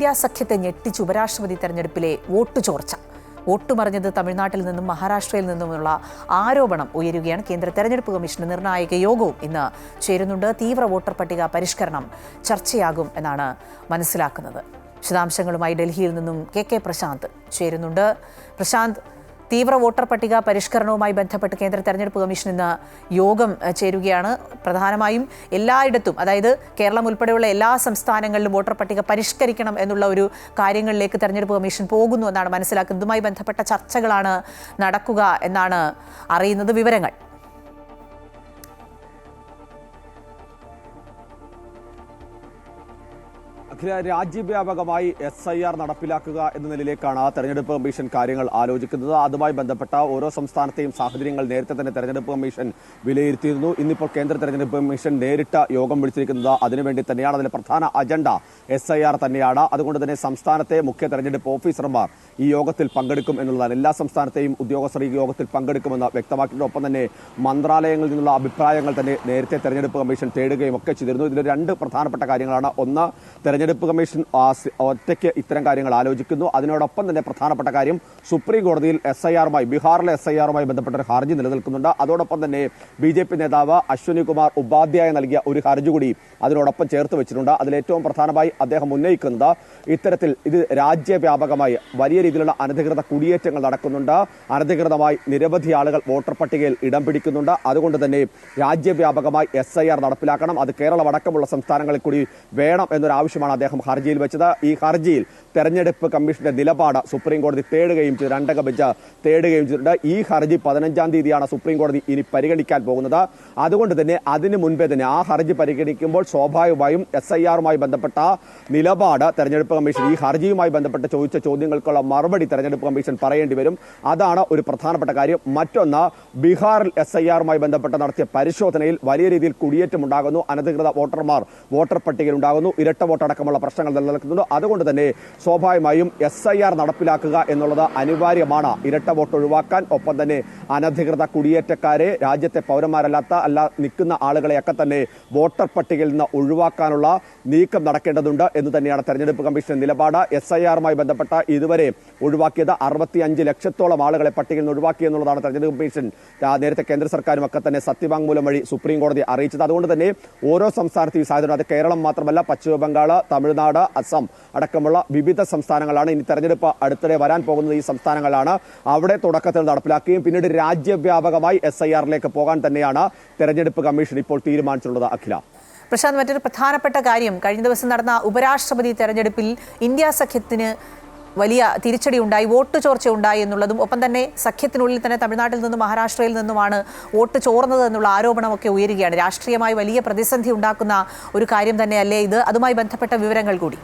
India സഖ്യത്തെ ഞെട്ടിച്ച് ഉപരാഷ്ട്രപതി തെരഞ്ഞെടുപ്പിലെ വോട്ട് ചോർച്ച. വോട്ട് മറിഞ്ഞത് തമിഴ്നാട്ടിൽ നിന്നും മഹാരാഷ്ട്രയിൽ നിന്നുമുള്ള ആരോപണം ഉയരുകയാണ് കേന്ദ്ര തെരഞ്ഞെടുപ്പ് കമ്മീഷന്റെ നിർണായക യോഗവും. ഇന്ന് ചേരുന്നുണ്ട് തീവ്ര വോട്ടർ പട്ടിക പരിഷ്കരണം ചർച്ചയാകും എന്നാണ് മനസ്സിലാക്കുന്നത്. വിശദാംശങ്ങളുമായി ഡൽഹിയിൽ നിന്നും കെ കെ പ്രശാന്ത് ചേരുന്നുണ്ട്. പ്രശാന്ത് തീവ്ര വോട്ടർ പട്ടിക പരിഷ്കരണവുമായി ബന്ധപ്പെട്ട് കേന്ദ്ര തെരഞ്ഞെടുപ്പ് കമ്മീഷൻ ഇന്ന് യോഗം ചേരുകയാണ്. പ്രധാനമായും എല്ലായിടത്തും അതായത് കേരളം ഉൾപ്പെടെയുള്ള എല്ലാ സംസ്ഥാനങ്ങളിലും വോട്ടർ പട്ടിക പരിഷ്കരിക്കണം എന്നുള്ള ഒരു കാര്യങ്ങളിലേക്ക് തെരഞ്ഞെടുപ്പ് കമ്മീഷൻ പോകുന്നു എന്നാണ് മനസ്സിലാക്കുന്നത്. ഇതുമായി ബന്ധപ്പെട്ട ചർച്ചകളാണ് നടക്കുക എന്നാണ് അറിയുന്നത് വിവരങ്ങൾ. അഖില രാജ്യവ്യാപകമായി എസ് ഐ ആർ നടപ്പിലാക്കുക എന്ന നിലയിലേക്കാണ് തെരഞ്ഞെടുപ്പ് കമ്മീഷൻ കാര്യങ്ങൾ ആലോചിക്കുന്നത്. അതുമായി ബന്ധപ്പെട്ട ഓരോ സംസ്ഥാനത്തെയും സാഹചര്യങ്ങൾ നേരത്തെ തന്നെ തെരഞ്ഞെടുപ്പ് കമ്മീഷൻ വിലയിരുത്തിയിരുന്നു. ഇന്നിപ്പോൾ കേന്ദ്ര തെരഞ്ഞെടുപ്പ് കമ്മീഷൻ നേരിട്ട യോഗം വിളിച്ചിരിക്കുന്നത്. അതിനുവേണ്ടി തന്നെയാണ് അതിലെ പ്രധാന അജണ്ട എസ് ഐ ആർ തന്നെയാണ്. അതുകൊണ്ട് തന്നെ സംസ്ഥാനത്തെ മുഖ്യ തെരഞ്ഞെടുപ്പ് ഓഫീസർമാർ ഈ യോഗത്തിൽ പങ്കെടുക്കും എന്നുള്ളതാണ്. എല്ലാ സംസ്ഥാനത്തെയും ഉദ്യോഗസ്ഥർ ഈ യോഗത്തിൽ പങ്കെടുക്കുമെന്ന് വ്യക്തമാക്കിയിട്ടുണ്ട്. ഒപ്പം തന്നെ മന്ത്രാലയങ്ങളിൽ നിന്നുള്ള അഭിപ്രായങ്ങൾ തന്നെ നേരത്തെ തെരഞ്ഞെടുപ്പ് കമ്മീഷൻ തേടുകയും ഒക്കെ ചെയ്തിരുന്നു. ഇതിൽ രണ്ട് പ്രധാനപ്പെട്ട കാര്യങ്ങളാണ്. ഒന്ന് തെരഞ്ഞെടുപ്പ് കമ്മീഷൻ ആ, സി- ഒറ്റയ്ക്ക് ഇത്തരം കാര്യങ്ങൾ ആലോചിക്കുന്നു. അതിനോടൊപ്പം തന്നെ പ്രധാനപ്പെട്ട കാര്യം സുപ്രീം കോടതിയിൽ എസ് ഐ ആറുമായി ബീഹാറിലെ എസ് ഐ ആറുമായി ബന്ധപ്പെട്ട ഒരു ഹർജി നിലനിൽക്കുന്നുണ്ട്. അതോടൊപ്പം തന്നെ ബി ജെ പി നേതാവ് അശ്വനി കുമാർ ഉപാധ്യായ നൽകിയ ഒരു ഹർജി കൂടി അതിനോടൊപ്പം ചേർത്ത് വെച്ചിട്ടുണ്ട്. അതിലേറ്റവും പ്രധാനമായി അദ്ദേഹം ഉന്നയിക്കുന്നത് ഇത്തരത്തിൽ ഇത് രാജ്യവ്യാപകമായി വലിയ രീതിയിലുള്ള അനധികൃത കുടിയേറ്റങ്ങൾ നടക്കുന്നുണ്ട്. അനധികൃതമായി നിരവധി ആളുകൾ വോട്ടർ പട്ടികയിൽ ഇടം പിടിക്കുന്നുണ്ട്. അതുകൊണ്ട് തന്നെ രാജ്യവ്യാപകമായി എസ് നടപ്പിലാക്കണം. അത് കേരളം അടക്കമുള്ള സംസ്ഥാനങ്ങളിൽ കൂടി വേണം എന്നൊരു ആവശ്യമാണ് അദ്ദേഹം ഹർജിയിൽ വെച്ചത്. ഈ ഹർജിയിൽ തെരഞ്ഞെടുപ്പ് കമ്മീഷന്റെ നിലപാട് സുപ്രീം കോടതി തേടുകയും ചെയ്തു. രണ്ടംഗ ബെഞ്ച് തേടുകയും ചെയ്തിട്ടുണ്ട്. ഈ ഹർജി പതിനഞ്ചാം തീയതിയാണ് സുപ്രീം കോടതി ഇനി പരിഗണിക്കാൻ പോകുന്നത്. അതുകൊണ്ട് തന്നെ അതിന് മുൻപേ തന്നെ ആ ഹർജി പരിഗണിക്കുമ്പോൾ സ്വാഭാവികമായും എസ് ഐ ആറുമായി ബന്ധപ്പെട്ട നിലപാട് തെരഞ്ഞെടുപ്പ് കമ്മീഷൻ ഈ ഹർജിയുമായി ബന്ധപ്പെട്ട് ചോദിച്ച ചോദ്യങ്ങൾക്കുള്ള മറുപടി തെരഞ്ഞെടുപ്പ് കമ്മീഷൻ പറയേണ്ടി വരും. അതാണ് ഒരു പ്രധാനപ്പെട്ട കാര്യം. മറ്റൊന്ന് ബീഹാറിൽ എസ് ഐ ആറുമായി ബന്ധപ്പെട്ട് നടത്തിയ പരിശോധനയിൽ വലിയ രീതിയിൽ കുടിയേറ്റം ഉണ്ടാകുന്നു അനധികൃത വോട്ടർമാർ വോട്ടർ പട്ടികയിൽ ഉണ്ടാകുന്നു ഇരട്ട വോട്ടടക്കമുള്ള പ്രശ്നങ്ങൾ നിലനിൽക്കുന്നുണ്ട്. അതുകൊണ്ട് തന്നെ സ്വാഭാവികമായും എസ് ഐ ആർ നടപ്പിലാക്കുക എന്നുള്ളത് അനിവാര്യമാണ്. ഇരട്ട വോട്ട് ഒഴിവാക്കാൻ ഒപ്പം തന്നെ അനധികൃത കുടിയേറ്റക്കാരെ രാജ്യത്തെ പൗരന്മാരല്ലാത്ത അല്ല നിൽക്കുന്ന ആളുകളെയൊക്കെ തന്നെ വോട്ടർ പട്ടികയിൽ നിന്ന് ഒഴിവാക്കാനുള്ള നീക്കം നടക്കേണ്ടതുണ്ട് എന്ന് തന്നെയാണ് തെരഞ്ഞെടുപ്പ് കമ്മീഷൻ നിലപാട്. എസ് ഐ ആറുമായി ബന്ധപ്പെട്ട ഇതുവരെ ഒഴിവാക്കിയത് അറുപത്തിയഞ്ച് ലക്ഷത്തോളം ആളുകളെ പട്ടികയിൽ നിന്ന് ഒഴിവാക്കി എന്നുള്ളതാണ് തെരഞ്ഞെടുപ്പ് കമ്മീഷൻ. നേരത്തെ കേന്ദ്ര സർക്കാരും ഒക്കെ തന്നെ സത്യവാങ്മൂലം വഴി സുപ്രീം കോടതി അറിയിച്ചത്. അതുകൊണ്ട് തന്നെ ഓരോ സംസ്ഥാനത്തും ഈ സാഹചര്യം. അത് കേരളം മാത്രമല്ല പശ്ചിമ ബംഗാൾ തമിഴ്നാട് അസം അടക്കമുള്ള വിവിധ സംസ്ഥാനങ്ങളാണ് ഇനി തെരഞ്ഞെടുപ്പ് അടുത്തിടെ വരാൻ പോകുന്നത്. ഈ സംസ്ഥാനങ്ങളാണ് അവിടെ തുടക്കത്തിൽ നടപ്പിലാക്കുകയും പിന്നീട് രാജ്യവ്യാപകമായി എസ് ഐ ആറിലേക്ക് പോകാൻ തന്നെയാണ് തെരഞ്ഞെടുപ്പ് കമ്മീഷൻ ഇപ്പോൾ തീരുമാനിച്ചിട്ടുള്ളത്. അഖില. പ്രശാന്ത് മറ്റൊരു പ്രധാനപ്പെട്ട കാര്യം. കഴിഞ്ഞ ദിവസം നടന്ന ഉപരാഷ്ട്രപതി തെരഞ്ഞെടുപ്പിൽ ഇന്ത്യ സഖ്യത്തിന് വലിയ തിരിച്ചടി ഉണ്ടായി വോട്ട് ചോർച്ച ഉണ്ടായി എന്നുള്ളതും ഒപ്പം തന്നെ സഖ്യത്തിനുള്ളിൽ തന്നെ തമിഴ്നാട്ടിൽ നിന്നും മഹാരാഷ്ട്രയിൽ നിന്നുമാണ് വോട്ട് ചോർന്നത് എന്നുള്ള ആരോപണമൊക്കെ ഉയരുകയാണ്. രാഷ്ട്രീയമായി വലിയ പ്രതിസന്ധി ഉണ്ടാക്കുന്ന ഒരു കാര്യം തന്നെയല്ലേ ഇത്. അതുമായി ബന്ധപ്പെട്ട വിവരങ്ങൾ കൂടി.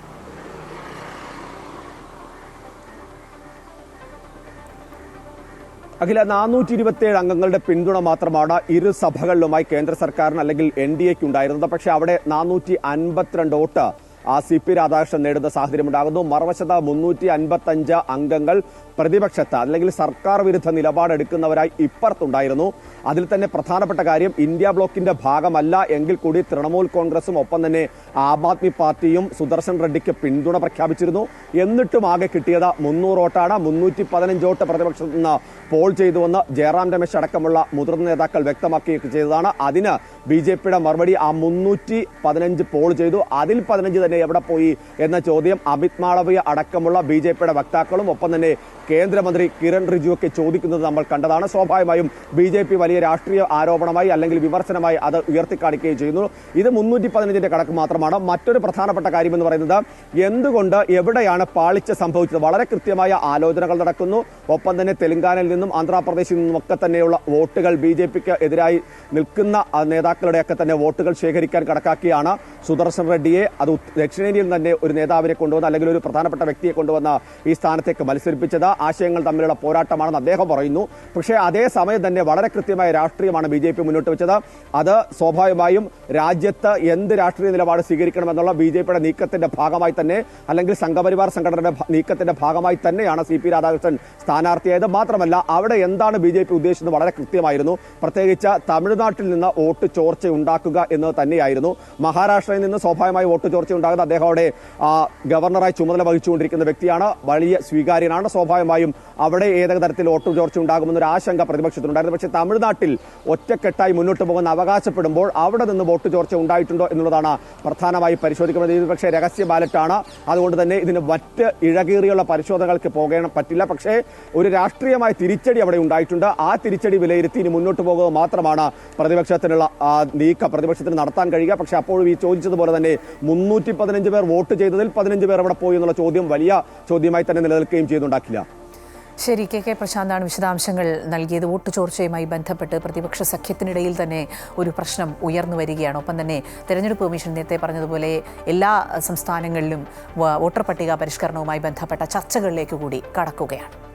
അഖില നാനൂറ്റി ഇരുപത്തിയേഴ് അംഗങ്ങളുടെ പിന്തുണ മാത്രമാണ് ഇരു സഭകളിലുമായി കേന്ദ്ര സർക്കാരിന് അല്ലെങ്കിൽ എൻ ഡി എക്ക് ഉണ്ടായിരുന്നത്. പക്ഷേ അവിടെ നാനൂറ്റി അൻപത്തിരണ്ട് വോട്ട് സി പി രാധാകൃഷ്ണൻ നേടുന്ന സാഹചര്യം ഉണ്ടാകുന്നു മറുവശത്ത് മുന്നൂറ്റി അൻപത്തഞ്ച് അംഗങ്ങൾ പ്രതിപക്ഷത്ത് അല്ലെങ്കിൽ സർക്കാർ വിരുദ്ധ നിലപാടെടുക്കുന്നവരായി ഇപ്പുറത്തുണ്ടായിരുന്നു. അതിൽ തന്നെ പ്രധാനപ്പെട്ട കാര്യം ഇന്ത്യ ബ്ലോക്കിന്റെ ഭാഗമല്ല. എങ്കിൽ കൂടി തൃണമൂൽ കോൺഗ്രസും ഒപ്പം തന്നെ ആം ആദ്മി പാർട്ടിയും സുദർശൻ റെഡ്ഡിക്ക് പിന്തുണ പ്രഖ്യാപിച്ചിരുന്നു. എന്നിട്ടും ആകെ കിട്ടിയത് മുന്നൂറ് വോട്ടാണ്. മുന്നൂറ്റി പതിനഞ്ച് വോട്ട് പ്രതിപക്ഷത്ത് നിന്ന് പോൾ ചെയ്തുവെന്ന് ജയറാം രമേശ് അടക്കമുള്ള മുതിർന്ന നേതാക്കൾ വ്യക്തമാക്കുകയൊക്കെ ചെയ്തതാണ് അതിന് ബി ജെ പിയുടെ മറുപടി ആ മുന്നൂറ്റി പതിനഞ്ച് പോൾ ചെയ്തു. അതിൽ പതിനഞ്ച് തന്നെ എവിടെ പോയി എന്ന ചോദ്യം അമിത് മാളവിയ അടക്കമുള്ള ബി ജെ പിയുടെ വക്താക്കളും ഒപ്പം തന്നെ കേന്ദ്രമന്ത്രി കിരൺ റിജു ഒക്കെ ചോദിക്കുന്നത് നമ്മൾ കണ്ടതാണ്. സ്വാഭാവികമായും ബി ജെ പി വലിയ രാഷ്ട്രീയ ആരോപണമായി അല്ലെങ്കിൽ വിമർശനമായി അത് ഉയർത്തിക്കാണിക്കുകയും ചെയ്യുന്നു. ഇത് മുന്നൂറ്റി പതിനഞ്ചിന്റെ കണക്ക് മാത്രമാണ്. മറ്റൊരു പ്രധാനപ്പെട്ട കാര്യം എന്ന് പറയുന്നത് എന്തുകൊണ്ട് എവിടെയാണ് പാളിച്ച സംഭവിച്ചത്? വളരെ കൃത്യമായ ആലോചനകൾ നടക്കുന്നു. ഒപ്പം തന്നെ തെലങ്കാനയിൽ നിന്നും ആന്ധ്രാപ്രദേശിൽ നിന്നും ഒക്കെ തന്നെയുള്ള വോട്ടുകൾ ബി ജെ പിക്ക് എതിരായി നിൽക്കുന്ന നേതാക്കളുടെയൊക്കെ തന്നെ വോട്ടുകൾ ശേഖരിക്കാൻ കണക്കാക്കിയാണ്. സുദർശൻ റെഡ്ഡിയെ അത് ദക്ഷിണേന്ത്യയിൽ തന്നെ ഒരു നേതാവിനെ കൊണ്ടുവന്ന അല്ലെങ്കിൽ ഒരു പ്രധാനപ്പെട്ട വ്യക്തിയെ കൊണ്ടുവന്ന ഈ സ്ഥാനത്തേക്ക് മത്സരിപ്പിച്ചത്. ആശയങ്ങൾ തമ്മിലുള്ള പോരാട്ടമാണെന്ന് അദ്ദേഹം പറയുന്നു. പക്ഷേ അതേ സമയം തന്നെ വളരെ കൃത്യമായ രാഷ്ട്രീയമാണ് ബി ജെ പി മുന്നോട്ട് വെച്ചത്. അത് സ്വാഭാവികമായും രാജ്യത്ത് എന്ത് രാഷ്ട്രീയ നിലപാട് സ്വീകരിക്കണമെന്നുള്ള ബി ജെ പിയുടെ നീക്കത്തിന്റെ ഭാഗമായി തന്നെ അല്ലെങ്കിൽ സംഘപരിവാർ സംഘടനയുടെ നീക്കത്തിന്റെ ഭാഗമായി തന്നെയാണ് സി പി രാധാകൃഷ്ണൻ സ്ഥാനാർത്ഥിയായത്. മാത്രമല്ല അവിടെ എന്താണ് ബി ജെ പി ഉദ്ദേശിച്ചത് വളരെ കൃത്യമായിരുന്നു. പ്രത്യേകിച്ച് തമിഴ്നാട്ടിൽ നിന്ന് വോട്ട് ചോർച്ച ഉണ്ടാക്കുക എന്നത് തന്നെയായിരുന്നു. മഹാരാഷ്ട്രയിൽ നിന്ന് സ്വാഭാവികമായി വോട്ട് ചോർച്ച ഉണ്ടാകും ഉണ്ടാകുന്നത് അദ്ദേഹം അവിടെ ഗവർണറായി ചുമതല വഹിച്ചുകൊണ്ടിരിക്കുന്ന വ്യക്തിയാണ്. വലിയ സ്വീകാര്യനാണ്. സ്വാഭാവികമായും അവിടെ ഏതൊക്കെ തരത്തിൽ വോട്ട് ചോർച്ച ഉണ്ടാകുമെന്നൊരു ആശങ്ക പ്രതിപക്ഷത്തിനുണ്ടായിരുന്നു. പക്ഷേ തമിഴ്നാട്ടിൽ ഒറ്റക്കെട്ടായി മുന്നോട്ട് പോകുന്ന അവകാശപ്പെടുമ്പോൾ അവിടെ നിന്ന് വോട്ട് ചോർച്ച ഉണ്ടായിട്ടുണ്ടോ എന്നുള്ളതാണ് പ്രധാനമായി പരിശോധിക്കുന്നത് പക്ഷേ രഹസ്യ ബാലറ്റാണ്. അതുകൊണ്ട് തന്നെ ഇതിന് മറ്റ് ഇഴകീറിയുള്ള പരിശോധനകൾക്ക് പോകണം പറ്റില്ല. പക്ഷേ ഒരു രാഷ്ട്രീയമായ തിരിച്ചടി അവിടെ ഉണ്ടായിട്ടുണ്ട്. ആ തിരിച്ചടി വിലയിരുത്തി ഇനി മുന്നോട്ട് പോകുക മാത്രമാണ് പ്രതിപക്ഷത്തിനുള്ള നീക്കം പ്രതിപക്ഷത്തിന് നടത്താൻ കഴിയുക. പക്ഷേ അപ്പോഴും ഈ ചോദിച്ചതുപോലെ തന്നെ മുന്നൂറ്റി പതിനഞ്ച് പേർ വോട്ട് ചെയ്തതിൽ പതിനഞ്ച് പേർ അവിടെ പോയി എന്നുള്ള ചോദ്യം വലിയ ചോദ്യമായി തന്നെ നിലനിൽക്കുകയും ചെയ്യുന്നുണ്ടാക്കില്ല ശരി കെ കെ പ്രശാന്താണ് വിശദാംശങ്ങൾ നൽകിയത്. വോട്ട് ചോർച്ചയുമായി ബന്ധപ്പെട്ട് പ്രതിപക്ഷ സഖ്യത്തിനിടയിൽ തന്നെ ഒരു പ്രശ്നം ഉയർന്നു വരികയാണ്. ഒപ്പം തന്നെ തെരഞ്ഞെടുപ്പ് കമ്മീഷൻ നേരത്തെ പറഞ്ഞതുപോലെ എല്ലാ സംസ്ഥാനങ്ങളിലും വോട്ടർ പട്ടിക പരിഷ്കരണവുമായി ബന്ധപ്പെട്ട ചർച്ചകളിലേക്ക് കൂടി കടക്കുകയാണ്.